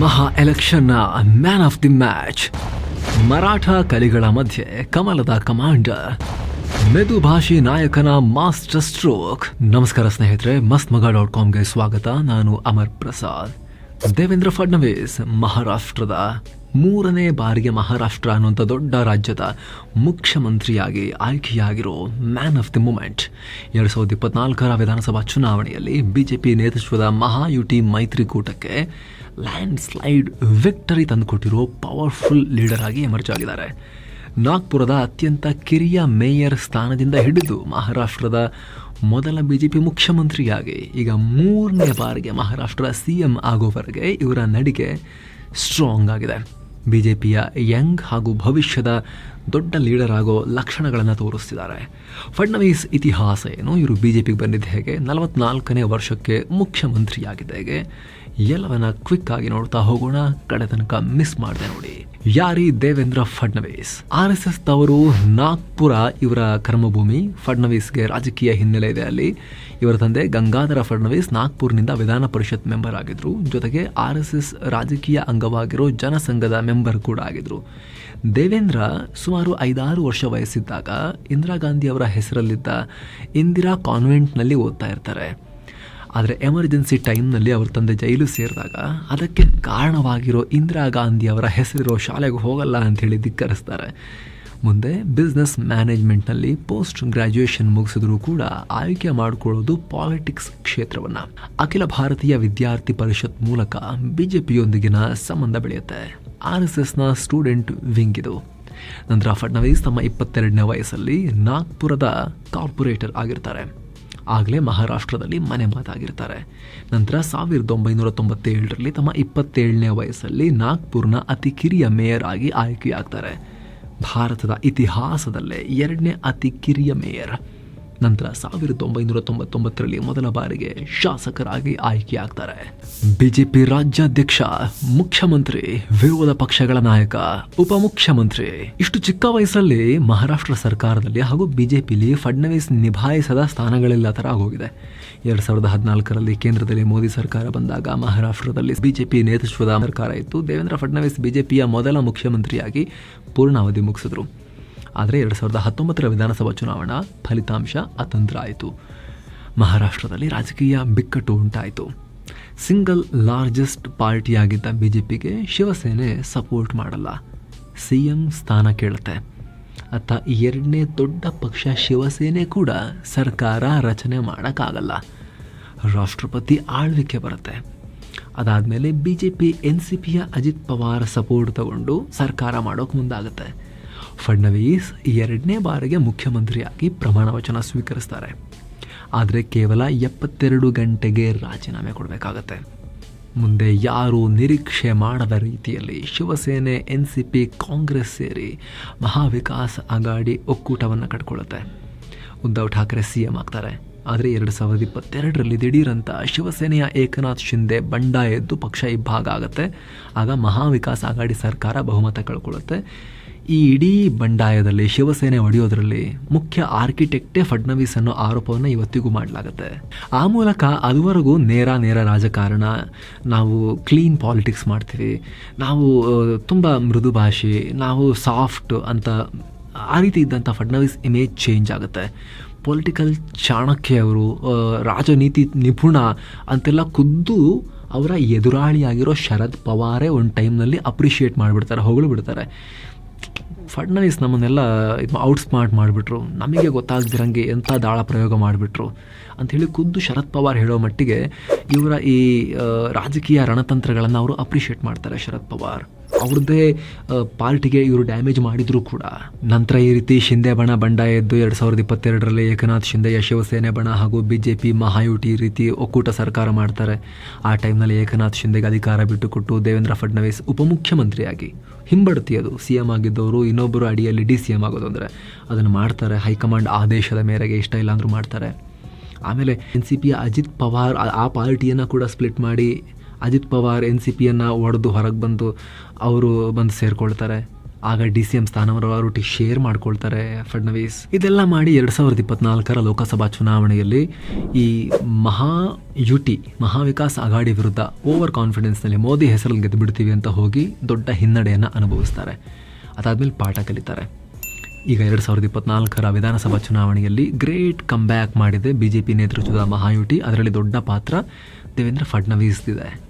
ಮಹಾ ಎಲೆಕ್ಷನ್ನ man of the match Maratha ಕಲಿಗಳ ಮಧ್ಯೆ ಕಮಲದ ಕಮಾಂಡರ್ ಮೆದು ಭಾಷಿ ನಾಯಕನ ಮಾಸ್ಟರ್ ಸ್ಟ್ರೋಕ್ ನಮಸ್ಕಾರ ಸ್ನೇಹಿತರೆ ಮಸ್ತ್ ಮಗ ಡಾಟ್ ಕಾಮ್ಗೆ ಸ್ವಾಗತ. ನಾನು ಅಮರ್ ಪ್ರಸಾದ್. ದೇವೇಂದ್ರ ಫಡ್ನವೀಸ್, ಮಹಾರಾಷ್ಟ್ರದ. ಮೂರನೇ ಬಾರಿಗೆ ಮಹಾರಾಷ್ಟ್ರ ಅನ್ನುವಂಥ ದೊಡ್ಡ ರಾಜ್ಯದ ಮುಖ್ಯಮಂತ್ರಿಯಾಗಿ ಆಯ್ಕೆಯಾಗಿರೋ ಮ್ಯಾನ್ ಆಫ್ ದಿ ಮೂಮೆಂಟ್. ಎರಡು ಸಾವಿರದ ಇಪ್ಪತ್ನಾಲ್ಕರ ವಿಧಾನಸಭಾ ಚುನಾವಣೆಯಲ್ಲಿ ಬಿಜೆಪಿ ನೇತೃತ್ವದ ಮಹಾಯುಟಿ ಮೈತ್ರಿಕೂಟಕ್ಕೆ ಲ್ಯಾಂಡ್ ಸ್ಲೈಡ್ ವಿಕ್ಟರಿ ತಂದುಕೊಟ್ಟಿರೋ ಪವರ್ಫುಲ್ ಲೀಡರ್ ಆಗಿ ಎಮರ್ಜ್ ಆಗಿದ್ದಾರೆ. ನಾಗ್ಪುರದ ಅತ್ಯಂತ ಕಿರಿಯ ಮೇಯರ್ ಸ್ಥಾನದಿಂದ ಹಿಡಿದು ಮಹಾರಾಷ್ಟ್ರದ ಮೊದಲ ಬಿ ಜೆ ಪಿ ಮುಖ್ಯಮಂತ್ರಿಯಾಗಿ ಈಗ ಮೂರನೇ ಬಾರಿಗೆ ಮಹಾರಾಷ್ಟ್ರ ಸಿ ಎಂ ಆಗೋವರೆಗೆ ಇವರ ನಡಿಗೆ ಸ್ಟ್ರಾಂಗ್ ಆಗಿದೆ. ಬಿಜೆಪಿಯ ಯಂಗ್ ಹಾಗೂ ಭವಿಷ್ಯದ ದೊಡ್ಡ ಲೀಡರ್ ಆಗೋ ಲಕ್ಷಣಗಳನ್ನು ತೋರಿಸ್ತಿದ್ದಾರೆ. ಫಡ್ನವೀಸ್ ಇತಿಹಾಸ ಏನು? ಇವರು ಬಿ ಜೆ ಪಿಗೆ ಬಂದಿದ್ದು ಹೇಗೆ? ನಲವತ್ನಾಲ್ಕನೇ ವರ್ಷಕ್ಕೆ ಮುಖ್ಯಮಂತ್ರಿಯಾಗಿದ್ದ ಹೇಗೆ? ಎಲ್ಲವನ್ನ ಕ್ವಿಕ್ ಆಗಿ ನೋಡ್ತಾ ಹೋಗೋಣ. ಕಡೆ ತನಕ ಮಿಸ್ ಮಾಡಿದೆ ನೋಡಿ. ಯಾರಿ Devendra Fadnavis? R S S ತವರು ನಾಗ್ಪುರ ಇವರ ಕರ್ಮಭೂಮಿ. ಫಡ್ನವೀಸ್ಗೆ ರಾಜಕೀಯ ಹಿನ್ನೆಲೆ ಇದೆ ಅಲ್ಲಿ. ಇವರ ತಂದೆ ಗಂಗಾಧರ ಫಡ್ನವೀಸ್ ನಾಗ್ಪುರ್ನಿಂದ ವಿಧಾನ ಪರಿಷತ್ ಮೆಂಬರ್ ಆಗಿದ್ರು. ಜೊತೆಗೆ ಆರ್ ಎಸ್ ಎಸ್ ರಾಜಕೀಯ ಅಂಗವಾಗಿರೋ ಜನಸಂಘದ ಮೆಂಬರ್ ಕೂಡ ಆಗಿದ್ರು. ದೇವೇಂದ್ರ ಸುಮಾರು ಐದಾರು ವರ್ಷ ವಯಸ್ಸಿದ್ದಾಗ ಇಂದಿರಾ ಗಾಂಧಿ ಅವರ ಹೆಸರಲ್ಲಿದ್ದ ಇಂದಿರಾ ಕಾನ್ವೆಂಟ್ನಲ್ಲಿ ಓದ್ತಾ ಇರ್ತಾರೆ. ಆದರೆ ಎಮರ್ಜೆನ್ಸಿ ಟೈಮ್ನಲ್ಲಿ ಅವ್ರ ತಂದೆ ಜೈಲು ಸೇರಿದಾಗ ಅದಕ್ಕೆ ಕಾರಣವಾಗಿರೋ ಇಂದಿರಾ ಗಾಂಧಿ ಅವರ ಹೆಸರಿರೋ ಶಾಲೆಗೆ ಹೋಗಲ್ಲ ಅಂಥೇಳಿ ಧಿಕ್ಕರಿಸ್ತಾರೆ. ಮುಂದೆ ಬಿಸ್ನೆಸ್ ಮ್ಯಾನೇಜ್ಮೆಂಟ್ನಲ್ಲಿ ಪೋಸ್ಟ್ ಗ್ರ್ಯಾಜುಯೇಷನ್ ಮುಗಿಸಿದ್ರೂ ಕೂಡ ಆಯ್ಕೆ ಮಾಡಿಕೊಳ್ಳೋದು ಪಾಲಿಟಿಕ್ಸ್ ಕ್ಷೇತ್ರವನ್ನು. ಅಖಿಲ ಭಾರತೀಯ ವಿದ್ಯಾರ್ಥಿ ಪರಿಷತ್ ಮೂಲಕ ಬಿಜೆಪಿಯೊಂದಿಗಿನ ಸಂಬಂಧ ಬೆಳೆಯುತ್ತೆ. ಆರ್ ಎಸ್ ಎಸ್ನ ಸ್ಟೂಡೆಂಟ್ ವಿಂಗ್ ಇದು. ನಂತರ ಫಡ್ನವೀಸ್ ತಮ್ಮ ಇಪ್ಪತ್ತೆರಡನೇ ವಯಸ್ಸಲ್ಲಿ ನಾಗ್ಪುರದ ಕಾರ್ಪೊರೇಟರ್ ಆಗಿರ್ತಾರೆ. ಆಗಲೇ ಮಹಾರಾಷ್ಟ್ರದಲ್ಲಿ ಮನೆ ಮಾತಾಗಿರ್ತಾರೆ. ನಂತರ ಸಾವಿರದ ಒಂಬೈನೂರ ತೊಂಬತ್ತೇಳರಲ್ಲಿ ತಮ್ಮ ಇಪ್ಪತ್ತೇಳನೇ ವಯಸ್ಸಲ್ಲಿ ನಾಗ್ಪುರ್ನ ಅತಿ ಕಿರಿಯ ಮೇಯರ್ ಆಗಿ ಆಯ್ಕೆಯಾಗ್ತಾರೆ. ಭಾರತದ ಇತಿಹಾಸದಲ್ಲೇ ಎರಡನೇ ಅತಿ ಕಿರಿಯ ಮೇಯರ್. ನಂತರ ಸಾವಿರದ ಒಂಬೈನೂರ ತೊಂಬತ್ತೊಂಬತ್ತರಲ್ಲಿ ಮೊದಲ ಬಾರಿಗೆ ಶಾಸಕರಾಗಿ ಆಯ್ಕೆಯಾಗ್ತಾರೆ. ಬಿಜೆಪಿ ರಾಜ್ಯಾಧ್ಯಕ್ಷ, ಮುಖ್ಯಮಂತ್ರಿ, ವಿರೋಧ ಪಕ್ಷಗಳ ನಾಯಕ, ಉಪಮುಖ್ಯಮಂತ್ರಿ. ಇಷ್ಟು ಚಿಕ್ಕ ವಯಸ್ಸಲ್ಲಿ ಮಹಾರಾಷ್ಟ್ರ ಸರ್ಕಾರದಲ್ಲಿ ಹಾಗೂ ಬಿಜೆಪಿಲಿ ಫಡ್ನವೀಸ್ ನಿಭಾಯಿಸದ ಸ್ಥಾನಗಳೆಲ್ಲ ಥರ ಆಗೋಗಿದೆ. ಎರಡು ಸಾವಿರದ ಹದಿನಾಲ್ಕರಲ್ಲಿ ಕೇಂದ್ರದಲ್ಲಿ ಮೋದಿ ಸರ್ಕಾರ ಬಂದಾಗ ಮಹಾರಾಷ್ಟ್ರದಲ್ಲಿ ಬಿಜೆಪಿ ನೇತೃತ್ವದ ಸರ್ಕಾರ ಇತ್ತು. ದೇವೇಂದ್ರ ಫಡ್ನವೀಸ್ ಬಿಜೆಪಿಯ ಮೊದಲ ಮುಖ್ಯಮಂತ್ರಿಯಾಗಿ ಪೂರ್ಣಾವಧಿ ಮುಗಿಸಿದ್ರು. ಆದರೆ ಎರಡು ಸಾವಿರದ ಹತ್ತೊಂಬತ್ತರ ವಿಧಾನಸಭಾ ಚುನಾವಣಾ ಫಲಿತಾಂಶ ಅತಂತ್ರ ಆಯಿತು. ಮಹಾರಾಷ್ಟ್ರದಲ್ಲಿ ರಾಜಕೀಯ ಬಿಕ್ಕಟ್ಟು ಉಂಟಾಯಿತು. ಸಿಂಗಲ್ ಲಾರ್ಜೆಸ್ಟ್ ಪಾರ್ಟಿಯಾಗಿದ್ದ ಬಿ ಜೆ ಪಿಗೆ ಶಿವಸೇನೆ ಸಪೋರ್ಟ್ ಮಾಡಲ್ಲ. ಸಿ ಎಂ ಸ್ಥಾನ ಕೇಳುತ್ತೆ. ಅತ್ತ ಎರಡನೇ ದೊಡ್ಡ ಪಕ್ಷ ಶಿವಸೇನೆ ಕೂಡ ಸರ್ಕಾರ ರಚನೆ ಮಾಡೋಕ್ಕಾಗಲ್ಲ. ರಾಷ್ಟ್ರಪತಿ ಆಳ್ವಿಕೆ ಬರುತ್ತೆ. ಅದಾದಮೇಲೆ B J P N C ಪಿಯ ಅಜಿತ್ ಪವಾರ್ ಸಪೋರ್ಟ್ ತಗೊಂಡು ಸರ್ಕಾರ ಮಾಡೋಕೆ ಮುಂದಾಗುತ್ತೆ. ಫಡ್ನವೀಸ್ ಎರಡನೇ ಬಾರಿಗೆ ಮುಖ್ಯಮಂತ್ರಿಯಾಗಿ ಪ್ರಮಾಣ ವಚನ ಸ್ವೀಕರಿಸ್ತಾರೆ. ಆದರೆ ಕೇವಲ ಎಪ್ಪತ್ತೆರಡು ಗಂಟೆಗೆ ರಾಜೀನಾಮೆ ಕೊಡಬೇಕಾಗತ್ತೆ. ಮುಂದೆ ಯಾರು ನಿರೀಕ್ಷೆ ಮಾಡದ ರೀತಿಯಲ್ಲಿ Shiv Sena N C P Congress ಸೇರಿ ಮಹಾವಿಕಾಸ್ ಅಗಾಡಿ ಒಕ್ಕೂಟವನ್ನು ಕಟ್ಕೊಳ್ಳುತ್ತೆ. ಉದ್ಧವ್ ಠಾಕ್ರೆ ಸಿ ಎಂ ಆಗ್ತಾರೆ. ಆದರೆ ಎರಡು ಸಾವಿರದ ಇಪ್ಪತ್ತೆರಡರಲ್ಲಿ ದಿಢೀರಂತ ಶಿವಸೇನೆಯ ಏಕನಾಥ್ ಶಿಂದೆ ಬಂಡಾಯ ಎದ್ದು ಪಕ್ಷ ಇಬ್ಬಾಗ ಆಗುತ್ತೆ. ಆಗ ಮಹಾವಿಕಾಸ್ ಅಗಾಡಿ ಸರ್ಕಾರ ಬಹುಮತ ಕಳ್ಕೊಳ್ಳುತ್ತೆ. ಈ ಇಡೀ ಬಂಡಾಯದಲ್ಲಿ ಶಿವಸೇನೆ ಒಡೆಯೋದ್ರಲ್ಲಿ ಮುಖ್ಯ ಆರ್ಕಿಟೆಕ್ಟೇ ಫಡ್ನವೀಸ್ ಅನ್ನೋ ಆರೋಪವನ್ನು ಇವತ್ತಿಗೂ ಮಾಡಲಾಗುತ್ತೆ. ಆ ಮೂಲಕ ಅದುವರೆಗೂ ನೇರ ನೇರ ರಾಜಕಾರಣ, ನಾವು ಕ್ಲೀನ್ ಪಾಲಿಟಿಕ್ಸ್ ಮಾಡ್ತೀವಿ, ನಾವು ತುಂಬ ಮೃದು ಭಾಷೆ, ನಾವು ಸಾಫ್ಟ್ ಅಂತ, ಆ ರೀತಿ ಇದ್ದಂಥ ಫಡ್ನವೀಸ್ ಇಮೇಜ್ ಚೇಂಜ್ ಆಗುತ್ತೆ. ಪೊಲಿಟಿಕಲ್ ಚಾಣಕ್ಯ ಅವರು ರಾಜನೀತಿ ನಿಪುಣ ಅಂತೆಲ್ಲ ಖುದ್ದು ಅವರ ಎದುರಾಳಿಯಾಗಿರೋ ಶರದ್ ಪವಾರೇ ಒಂದು ಟೈಮ್ನಲ್ಲಿ ಅಪ್ರಿಷಿಯೇಟ್ ಮಾಡಿಬಿಡ್ತಾರೆ ಹೊಗಳು ಬಿಡ್ತಾರೆ ಫಡ್ನವೀಸ್ ನಮ್ಮನ್ನೆಲ್ಲ ಇದು ಔಟ್ ಸ್ಮಾರ್ಟ್ ಮಾಡಿಬಿಟ್ರು. ನಮಗೆ ಗೊತ್ತಾಗ್ದಿರಂಗೆ ಎಂಥ ದಾಳ ಪ್ರಯೋಗ ಮಾಡಿಬಿಟ್ರು. ಅಂಥೇಳಿ ಖುದ್ದು ಶರದ್ ಪವಾರ್ ಹೇಳೋ ಮಟ್ಟಿಗೆ ಇವರ ಈ ರಾಜಕೀಯ ರಣತಂತ್ರಗಳನ್ನು ಅವರು ಅಪ್ರಿಷಿಯೇಟ್ ಮಾಡ್ತಾರೆ ಶರದ್ ಪವಾರ್. ಅವ್ರದ್ದೇ ಪಾರ್ಟಿಗೆ ಇವರು ಡ್ಯಾಮೇಜ್ ಮಾಡಿದರೂ ಕೂಡ. ನಂತರ ಈ ರೀತಿ ಶಿಂದೆ ಬಣ ಬಂಡಾಯ ಎದ್ದು ಎರಡು ಸಾವಿರದ ಇಪ್ಪತ್ತೆರಡರಲ್ಲಿ ಏಕನಾಥ್ ಶಿಂದೆಯ ಶಿವಸೇನೆ ಬಣ ಹಾಗೂ ಬಿ ಜೆ ಪಿ ಮಹಾಯುಟಿ ರೀತಿ ಒಕ್ಕೂಟ ಸರ್ಕಾರ ಮಾಡ್ತಾರೆ. ಆ ಟೈಮ್ನಲ್ಲಿ ಏಕನಾಥ್ ಶಿಂದೆಗೆ ಅಧಿಕಾರ ಬಿಟ್ಟುಕೊಟ್ಟು ದೇವೇಂದ್ರ ಫಡ್ನವೀಸ್ ಉಪಮುಖ್ಯಮಂತ್ರಿಯಾಗಿ. ಹಿಂಬಡ್ತಿ ಅದು. ಸಿ ಎಂ ಆಗಿದ್ದವರು ಇನ್ನೊಬ್ಬರು ಅಡಿಯಲ್ಲಿ ಡಿ ಸಿ ಎಂ ಆಗೋದು ಅಂದರೆ ಅದನ್ನು ಮಾಡ್ತಾರೆ. ಹೈಕಮಾಂಡ್ ಆದೇಶದ ಮೇರೆಗೆ ಇಷ್ಟ ಇಲ್ಲ ಅಂದರೂ ಮಾಡ್ತಾರೆ. ಆಮೇಲೆ ಎನ್ ಸಿ ಪಿಯ ಅಜಿತ್ ಪವಾರ್, ಆ ಪಾರ್ಟಿಯನ್ನು ಕೂಡ ಸ್ಪ್ಲಿಟ್ ಮಾಡಿ ಅಜಿತ್ ಪವಾರ್ ಎನ್ ಸಿ ಪಿಯನ್ನು ಒಡೆದು ಹೊರಗೆ ಬಂದು ಅವರು ಬಂದು ಸೇರಿಕೊಳ್ತಾರೆ. ಆಗ ಡಿ ಸಿ ಎಂ ಸ್ಥಾನವನ್ನು ಶೇರ್ ಮಾಡ್ಕೊಳ್ತಾರೆ ಫಡ್ನವೀಸ್. ಇದೆಲ್ಲ ಮಾಡಿ ಎರಡು ಸಾವಿರದ ಇಪ್ಪತ್ನಾಲ್ಕರ ಲೋಕಸಭಾ ಚುನಾವಣೆಯಲ್ಲಿ ಈ ಮಹಾ ಯುಟಿ, ಮಹಾವಿಕಾಸ್ ಅಘಾಡಿ ವಿರುದ್ಧ ಓವರ್ ಕಾನ್ಫಿಡೆನ್ಸ್ನಲ್ಲಿ ಮೋದಿ ಹೆಸರಲ್ಲಿ ಗೆದ್ದು ಬಿಡ್ತೀವಿ ಅಂತ ಹೋಗಿ ದೊಡ್ಡ ಹಿನ್ನಡೆಯನ್ನು ಅನುಭವಿಸ್ತಾರೆ. ಅದಾದ್ಮೇಲೆ ಪಾಠ ಕಲಿತಾರೆ. ಈಗ ಎರಡು ಸಾವಿರದ ಇಪ್ಪತ್ನಾಲ್ಕರ ವಿಧಾನಸಭಾ ಚುನಾವಣೆಯಲ್ಲಿ ಗ್ರೇಟ್ ಕಮ್ ಬ್ಯಾಕ್ ಮಾಡಿದೆ ಬಿ ಜೆ ಪಿ ನೇತೃತ್ವದ ಮಹಾಯುಟಿ ಅದರಲ್ಲಿ ದೊಡ್ಡ ಪಾತ್ರ ದೇವೇಂದ್ರ ಫಡ್ನವೀಸ್ದಿದೆ.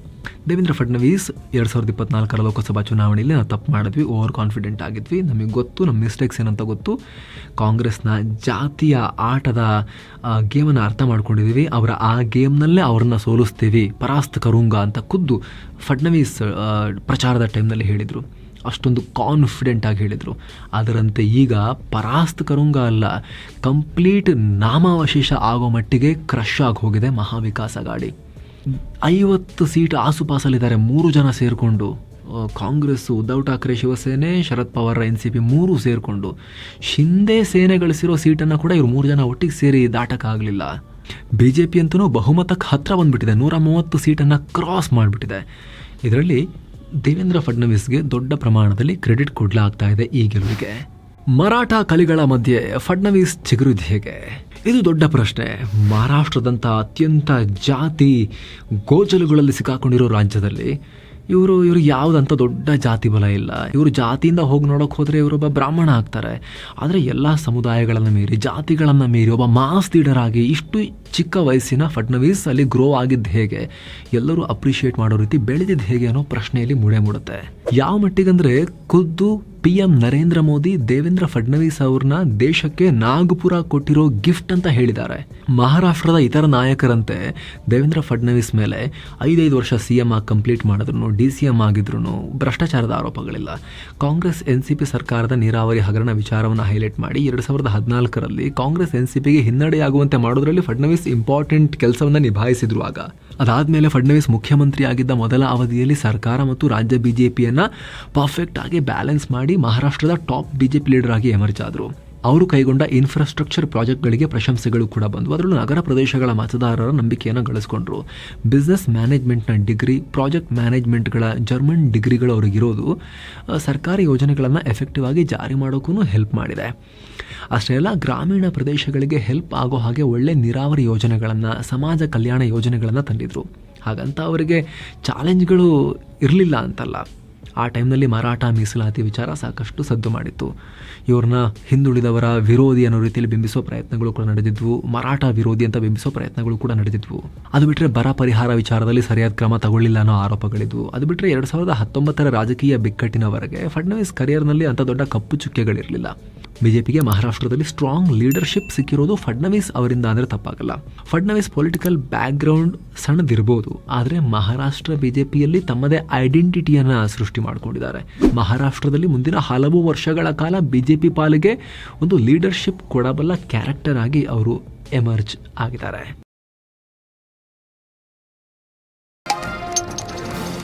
ದೇವೇಂದ್ರ ಫಡ್ನವೀಸ್ ಎರಡು ಸಾವಿರದ ಇಪ್ಪತ್ನಾಲ್ಕರ ಲೋಕಸಭಾ ಚುನಾವಣೆಯಲ್ಲಿ ನಾವು ತಪ್ಪು ಮಾಡಿದ್ವಿ ಓವರ್ ಕಾನ್ಫಿಡೆಂಟ್ ಆಗಿದ್ವಿ. ನಮಗೆ ಗೊತ್ತು ನಮ್ಮ ಮಿಸ್ಟೇಕ್ಸ್ ಏನಂತ ಗೊತ್ತು. ಕಾಂಗ್ರೆಸ್ನ ಜಾತಿಯ ಆಟದ ಗೇಮನ್ನು ಅರ್ಥ ಮಾಡ್ಕೊಂಡಿದ್ದೀವಿ ಅವರ ಆ ಗೇಮ್ನಲ್ಲೇ ಅವ್ರನ್ನ ಸೋಲಿಸ್ತೀವಿ, ಪರಾಸ್ತ ಕರುಂಗ ಅಂತ ಖುದ್ದು ಫಡ್ನವೀಸ್ ಪ್ರಚಾರದ ಟೈಮ್ನಲ್ಲಿ ಹೇಳಿದರು. ಅಷ್ಟೊಂದು ಕಾನ್ಫಿಡೆಂಟ್ ಆಗಿ ಹೇಳಿದರು. ಅದರಂತೆ ಈಗ ಪರಾಸ್ತ ಕರುಂಗ ಅಲ್ಲ ಕಂಪ್ಲೀಟ್ ನಾಮಾವಶೇಷ ಆಗೋ ಮಟ್ಟಿಗೆ ಕ್ರಶ್ ಆಗಿ ಹೋಗಿದೆ ಮಹಾವಿಕಾಸ ಅಗಾಡಿ. ಐವತ್ತು ಸೀಟ್ ಆಸುಪಾಸಲ್ಲಿದ್ದಾರೆ, ಮೂರು ಜನ ಸೇರಿಕೊಂಡು. Congress, Uddhav Thackeray, Shiv Sena, Sharad Pawar, N C P ಮೂರು ಸೇರಿಕೊಂಡು. ಶಿಂದೆ ಸೇನೆ ಗಳಿಸಿರೋ ಸೀಟನ್ನು ಕೂಡ ಇವರು ಮೂರು ಜನ ಒಟ್ಟಿಗೆ ಸೇರಿ ದಾಟಕ್ಕಾಗಲಿಲ್ಲ ಬಿ ಜೆ ಪಿ ಅಂತೂ ಬಹುಮತಕ್ಕೆ ಹತ್ರ ಬಂದುಬಿಟ್ಟಿದೆ, ನೂರ ಮೂವತ್ತು ಸೀಟನ್ನು ಕ್ರಾಸ್ ಮಾಡಿಬಿಟ್ಟಿದೆ. ಇದರಲ್ಲಿ ದೇವೇಂದ್ರ ಫಡ್ನವೀಸ್ಗೆ ದೊಡ್ಡ ಪ್ರಮಾಣದಲ್ಲಿ ಕ್ರೆಡಿಟ್ ಕೊಡಲಾಗ್ತಾ ಇದೆ ಈ ಗೆಲುವಿಗೆ. ಮರಾಠ ಕಲಿಗಳ ಮಧ್ಯೆ ಫಡ್ನವೀಸ್ ಚಿಗುರಿದ ಹೇಗೆ? ಇದು ದೊಡ್ಡ ಪ್ರಶ್ನೆ. ಮಹಾರಾಷ್ಟ್ರದಂಥ ಅತ್ಯಂತ ಜಾತಿ ಗೋಜಲುಗಳಲ್ಲಿ ಸಿಕ್ಕಾಕೊಂಡಿರೋ ರಾಜ್ಯದಲ್ಲಿ ಇವರು ಇವರು ಯಾವುದಂಥ ದೊಡ್ಡ ಜಾತಿ ಬಲ ಇಲ್ಲ. ಇವರು ಜಾತಿಯಿಂದ ಹೋಗಿ ನೋಡೋಕೆ ಹೋದರೆ ಇವರೊಬ್ಬ ಬ್ರಾಹ್ಮಣ ಆಗ್ತಾರೆ. ಆದರೆ ಎಲ್ಲ ಸಮುದಾಯಗಳನ್ನು ಮೀರಿ, ಜಾತಿಗಳನ್ನು ಮೀರಿ ಒಬ್ಬ ಮಾಸ್ ಲೀಡರ್ ಇಷ್ಟು ಚಿಕ್ಕ ವಯಸ್ಸಿನ ಫಡ್ನವೀಸ್ ಅಲ್ಲಿ ಗ್ರೋ ಆಗಿದ್ದು ಹೇಗೆ, ಎಲ್ಲರೂ ಅಪ್ರಿಷಿಯೇಟ್ ಮಾಡೋ ರೀತಿ ಬೆಳೆದಿದ್ದು ಹೇಗೆ ಅನ್ನೋ ಪ್ರಶ್ನೆಯಲ್ಲಿ ಮೂಡೆ ಮೂಡುತ್ತೆ. ಯಾವ ಮಟ್ಟಿಗಂದ್ರೆ ಖುದ್ದು ಪಿ ಎಂ ನರೇಂದ್ರ ಮೋದಿ ದೇವೇಂದ್ರ ಫಡ್ನವೀಸ್ ಅವ್ರನ್ನ ದೇಶಕ್ಕೆ ನಾಗಪುರ ಕೊಟ್ಟಿರೋ ಗಿಫ್ಟ್ ಅಂತ ಹೇಳಿದ್ದಾರೆ. ಮಹಾರಾಷ್ಟ್ರದ ಇತರ ನಾಯಕರಂತೆ ದೇವೇಂದ್ರ ಫಡ್ನವೀಸ್ ಮೇಲೆ ಐದೈದು ವರ್ಷ ಸಿ ಎಂ ಆಗಿ ಕಂಪ್ಲೀಟ್ ಮಾಡಿದ್ರು ಡಿ ಸಿ ಎಂ ಆಗಿದ್ರು ಭ್ರಷ್ಟಾಚಾರದ ಆರೋಪಗಳಿಲ್ಲ. ಕಾಂಗ್ರೆಸ್ ಎನ್ ಸಿ ಪಿ ಸರ್ಕಾರದ ನೀರಾವರಿ ಹಗರಣ ವಿಚಾರವನ್ನು ಹೈಲೈಟ್ ಮಾಡಿ ಎರಡು ಸಾವಿರದ ಹದಿನಾಲ್ಕರಲ್ಲಿ ಕಾಂಗ್ರೆಸ್ ಎನ್ ಸಿ ಪಿಗೆ ಹಿನ್ನಡೆಯಾಗುವಂತೆ ಮಾಡೋದ್ರಲ್ಲಿ ಫಡ್ನವೀಸ್ ಇಂಪಾರ್ಟೆಂಟ್ ಕೆಲಸವನ್ನು ನಿಭಾಯಿಸಿದ್ರು ಆಗ. ಅದಾದಮೇಲೆ ಫಡ್ನವೀಸ್ ಮುಖ್ಯಮಂತ್ರಿ ಆಗಿದ್ದ ಮೊದಲ ಅವಧಿಯಲ್ಲಿ ಸರ್ಕಾರ ಮತ್ತು ರಾಜ್ಯ ಬಿಜೆಪಿಯನ್ನ ಪರ್ಫೆಕ್ಟ್ ಆಗಿ ಬ್ಯಾಲೆನ್ಸ್ ಮಾಡಿ ಮಹಾರಾಷ್ಟ್ರದ ಟಾಪ್ ಬಿಜೆಪಿ ಲೀಡರ್ ಆಗಿ ಎಮರ್ಜ್ ಆದರು. ಅವರು ಕೈಗೊಂಡ ಇನ್ಫ್ರಾಸ್ಟ್ರಕ್ಚರ್ ಪ್ರಾಜೆಕ್ಟ್ಗಳಿಗೆ ಪ್ರಶಂಸೆಗಳು ಕೂಡ ಬಂದವು. ಅದರಲ್ಲೂ ನಗರ ಪ್ರದೇಶಗಳ ಮತದಾರರ ನಂಬಿಕೆಯನ್ನು ಗಳಿಸ್ಕೊಂಡ್ರು. ಬಿಸ್ನೆಸ್ ಮ್ಯಾನೇಜ್ಮೆಂಟ್ನ ಡಿಗ್ರಿ ಪ್ರಾಜೆಕ್ಟ್ ಮ್ಯಾನೇಜ್ಮೆಂಟ್ಗಳ ಜರ್ಮನ್ ಡಿಗ್ರಿಗಳು ಅವರಿಗಿರೋದು ಸರ್ಕಾರಿ ಯೋಜನೆಗಳನ್ನು ಎಫೆಕ್ಟಿವ್ ಆಗಿ ಜಾರಿ ಮಾಡೋಕ್ಕೂ ಹೆಲ್ಪ್ ಮಾಡಿದೆ. ಅಷ್ಟೇ ಅಲ್ಲ, ಗ್ರಾಮೀಣ ಪ್ರದೇಶಗಳಿಗೆ ಹೆಲ್ಪ್ ಆಗೋ ಹಾಗೆ ಒಳ್ಳೆ ನೀರಾವರಿ ಯೋಜನೆಗಳನ್ನು, ಸಮಾಜ ಕಲ್ಯಾಣ ಯೋಜನೆಗಳನ್ನು ತಂದಿದ್ರು. ಹಾಗಂತ ಅವರಿಗೆ ಚಾಲೆಂಜ್ಗಳು ಇರಲಿಲ್ಲ ಅಂತಲ್ಲ. ಆ ಟೈಮ್ನಲ್ಲಿ ಮರಾಠ ಮೀಸಲಾತಿ ವಿಚಾರ ಸಾಕಷ್ಟು ಸದ್ದು ಮಾಡಿತ್ತು. ಇವ್ರನ್ನ ಹಿಂದುಳಿದವರ ವಿರೋಧಿ ಅನ್ನೋ ರೀತಿಯಲ್ಲಿ ಬಿಂಬಿಸೋ ಪ್ರಯತ್ನಗಳು ಕೂಡ ನಡೆದಿದ್ವು. ಮರಾಠ ವಿರೋಧಿ ಅಂತ ಬಿಂಬಿಸೋ ಪ್ರಯತ್ನಗಳು ಕೂಡ ನಡೆದಿದ್ವು. ಅದು ಬಿಟ್ಟರೆ ಬರ ಪರಿಹಾರ ವಿಚಾರದಲ್ಲಿ ಸರಿಯಾದ ಕ್ರಮ ತಗೊಳ್ಳಿಲ್ಲ ಅನ್ನೋ ಆರೋಪಗಳಿದ್ವು. ಅದು ಬಿಟ್ಟರೆ ಎರಡು ಸಾವಿರದ ಹತ್ತೊಂಬತ್ತರ ರಾಜಕೀಯ ಬಿಕ್ಕಟ್ಟಿನವರೆಗೆ ಫಡ್ನವೀಸ್ ಕರಿಯರ್ನಲ್ಲಿ ಅಂಥ ದೊಡ್ಡ ಕಪ್ಪು ಚುಕ್ಕೆಗಳಿರಲಿಲ್ಲ. ಬಿಜೆಪಿಗೆ ಮಹಾರಾಷ್ಟ್ರದಲ್ಲಿ ಸ್ಟ್ರಾಂಗ್ ಲೀಡರ್ಶಿಪ್ ಸಿಕ್ಕಿರೋದು ಫಡ್ನವೀಸ್ ಅವರಿಂದ ಅಂದರೆ ತಪ್ಪಾಗಲ್ಲ. ಫಡ್ನವೀಸ್ ಪೊಲಿಟಿಕಲ್ ಬ್ಯಾಕ್ಗ್ರೌಂಡ್ ಸಣ್ಣದಿರ್ಬೋದು, ಆದರೆ ಮಹಾರಾಷ್ಟ್ರ ಬಿ ಜೆ ಪಿಯಲ್ಲಿ ತಮ್ಮದೇ ಐಡೆಂಟಿಟಿಯನ್ನು ಸೃಷ್ಟಿ ಮಾಡಿಕೊಂಡಿದ್ದಾರೆ. ಮಹಾರಾಷ್ಟ್ರದಲ್ಲಿ ಮುಂದಿನ ಹಲವು ವರ್ಷಗಳ ಕಾಲ ಬಿ ಜೆ ಪಿ ಪಾಲಿಗೆ ಒಂದು ಲೀಡರ್ಶಿಪ್ ಕೊಡಬಲ್ಲ ಕ್ಯಾರೆಕ್ಟರ್ ಆಗಿ ಅವರು ಎಮರ್ಜ್ ಆಗಿದ್ದಾರೆ.